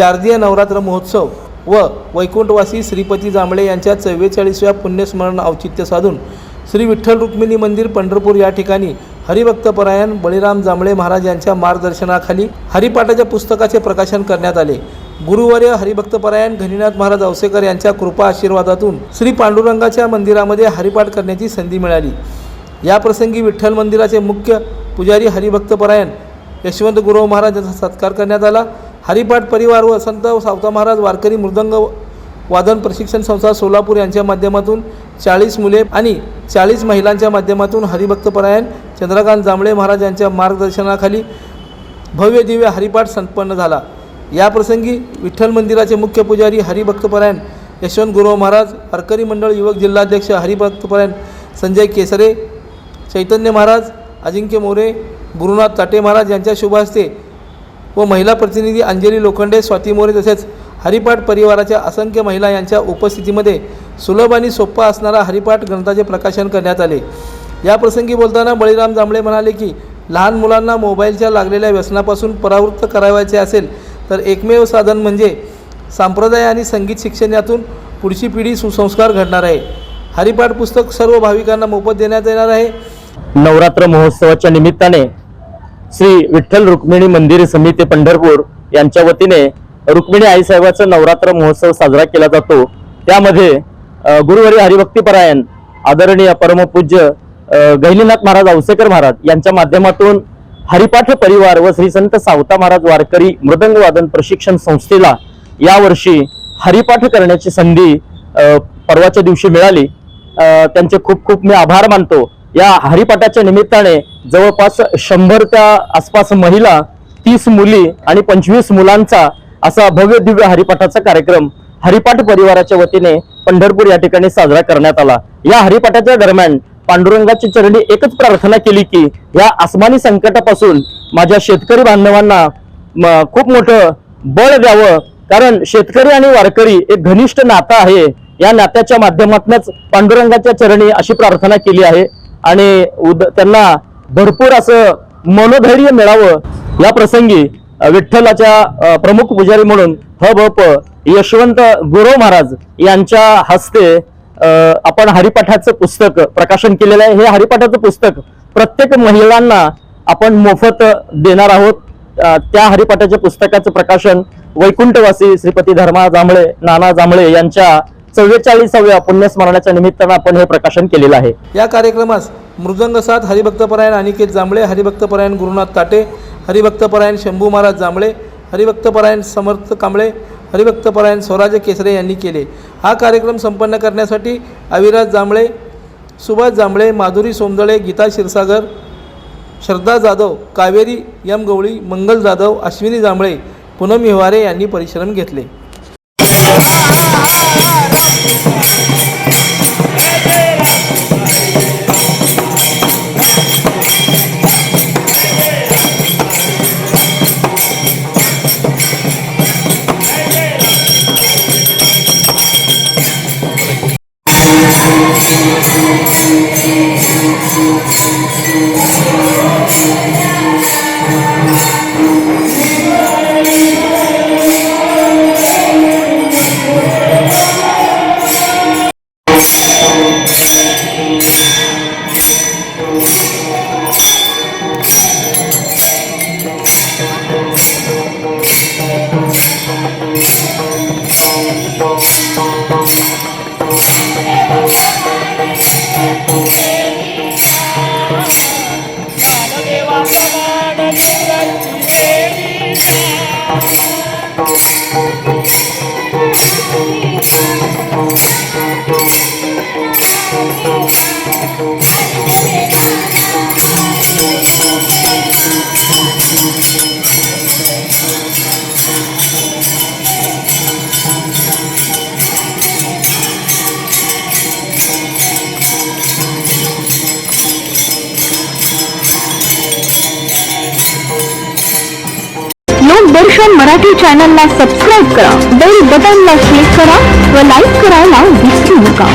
शारदीय नवरात्र महोत्सव व वैकुंठवासी श्रीपती जांभळे यांच्या चव्वेचाळीसव्या पुण्यस्मरण औचित्य साधून श्री विठ्ठल रुक्मिणी मंदिर पंढरपूर या ठिकाणी हरिभक्तपरायण बळीराम जांभळे महाराज यांच्या मार्गदर्शनाखाली हरिपाठाच्या पुस्तकाचे प्रकाशन करण्यात आले. गुरुवर्य हरिभक्तपरायण घनीनाथ महाराज औसेकर यांच्या कृपा आशीर्वादातून श्री पांडुरंगाच्या मंदिरामध्ये हरिपाठ करण्याची संधी मिळाली. या प्रसंगी विठ्ठल मंदिराचे मुख्य पुजारी हरिभक्तपरायण यशवंत गुरव महाराज यांचा सत्कार करण्यात आला. हरिपाठ परिवार व संत सावता महाराज वारकरी मृदंग वादन प्रशिक्षण संस्था सोलापूर यांच्या माध्यमातून चाळीस मुले आणि चाळीस महिलांच्या माध्यमातून हरिभक्तपरायण चंद्रकांत जांभळे महाराज यांच्या मार्गदर्शनाखाली भव्य दिव्य हरिपाठ संपन्न झाला. या प्रसंगी विठ्ठल मंदिराचे मुख्य पुजारी हरिभक्तपरायण यशवंत गुरव महाराज वारकरी मंडळ युवक जिल्हाध्यक्ष हरिभक्तपरायण संजय केसरे चैतन्य महाराज अजिंक्य मोरे गुरुनाथ ताटे महाराज यांच्या शुभ हस्ते व महिला प्रतिनिधी अंजली लोखंडे स्वाती मोरे तसेच हरिपाठ परिवाराच्या असंख्य महिला यांच्या उपस्थितीमध्ये सुलभ आणि सोप्पा असणारा हरिपाठ ग्रंथाचे प्रकाशन करण्यात आले. या प्रसंगी बोलताना बळीराम जांभळे म्हणाले की लहान मुलांना मोबाईलच्या लागलेल्या व्यसनापासून परावृत्त करावायचे असेल तर एकमेव साधन म्हणजे संप्रदाय आणि संगीत शिक्षण यातून पुढची पिढी सुसंस्कार घडणार आहे. हरिपाठ पुस्तक सर्व भाविकांना मोफत देण्यात येणार आहे. नवरात्र महोत्सवाच्या निमित्ताने श्री विठ्ठल रुक्मिणी मंदिर समिती पंढरपूर यांच्या वतीने रुक्मिणी आईसाहेबाचा नवरात्र महोत्सव साजरा केला जातो. त्यामध्ये गुरुवारी हरिभक्तीपरायण आदरणीय परमपूज्य गहिनीनाथ महाराज औसेकर महाराज यांच्या माध्यमातून हरिपाठ परिवार व श्री संत सावता महाराज वारकरी मृदंगवादन प्रशिक्षण संस्थेला यावर्षी हरिपाठ करण्याची संधी परवाच्या दिवशी मिळाली. त्यांचे खूप खूप मी आभार मानतो. या हरिपाठाच्या निमित्ताने जवळपास शंभरच्या आसपास महिला तीस मुली आणि पंचवीस मुलांचा असा भव्य दिव्य हरिपाठाचा कार्यक्रम हरिपाठ परिवाराच्या वतीने पंढरपूर या ठिकाणी साजरा करण्यात आला. या हरिपाठाच्या दरम्यान पांडुरंगाची चरणी एकच प्रार्थना केली की या आसमानी संकटापासून माझ्या शेतकरी बांधवांना खूप मोठं बळ द्यावं. कारण शेतकरी आणि वारकरी एक घनिष्ठ नातं आहे. या नात्याच्या माध्यमातूनच पांडुरंगाच्या चरणी अशी प्रार्थना केली आहे. आणि उद त्यांना भरपूर असं मनोधैर्य मिळावं या प्रसंगी विठ्ठलाच्या प्रमुख पुजारी म्हणून ह भ प यशवंत गुरव महाराज यांच्या हस्ते आपण हरिपाठाचं पुस्तक प्रकाशन केलेलं आहे. हे हरिपाठाचं पुस्तक प्रत्येक महिलांना आपण मोफत देणार आहोत. त्या हरिपाठाच्या पुस्तकाचं प्रकाशन वैकुंठवासी श्रीपती धर्मा जांभळे नाना जांभळे यांच्या चव्वेचाळीसाव्या पुण्यस्मरणाच्या निमित्तानं आपण हे प्रकाशन केलेलं आहे. या कार्यक्रमास मृदंगसाथ हरिभक्तपरायण अनिकेत जांभळे हरिभक्तपरायण गुरुनाथ ताटे हरिभक्तपरायण शंभू महाराज जांभळे हरिभक्तपरायण समर्थ कांबळे हरिभक्तपरायण स्वराज केसरे यांनी केले. हा कार्यक्रम संपन्न करण्यासाठी अविराज जांभळे सुभाष जांभळे माधुरी सोमदळे गीता क्षीरसागर श्रद्धा जाधव कावेरी यम गवळी मंगल जाधव अश्विनी जांभळे पूनम हिवारे यांनी परिश्रम घेतले. लोकदर्शन मराठी चॅनलला सबस्क्राईब करा बेल बटनला क्लिक करा व लाईक करायला विसरू नका.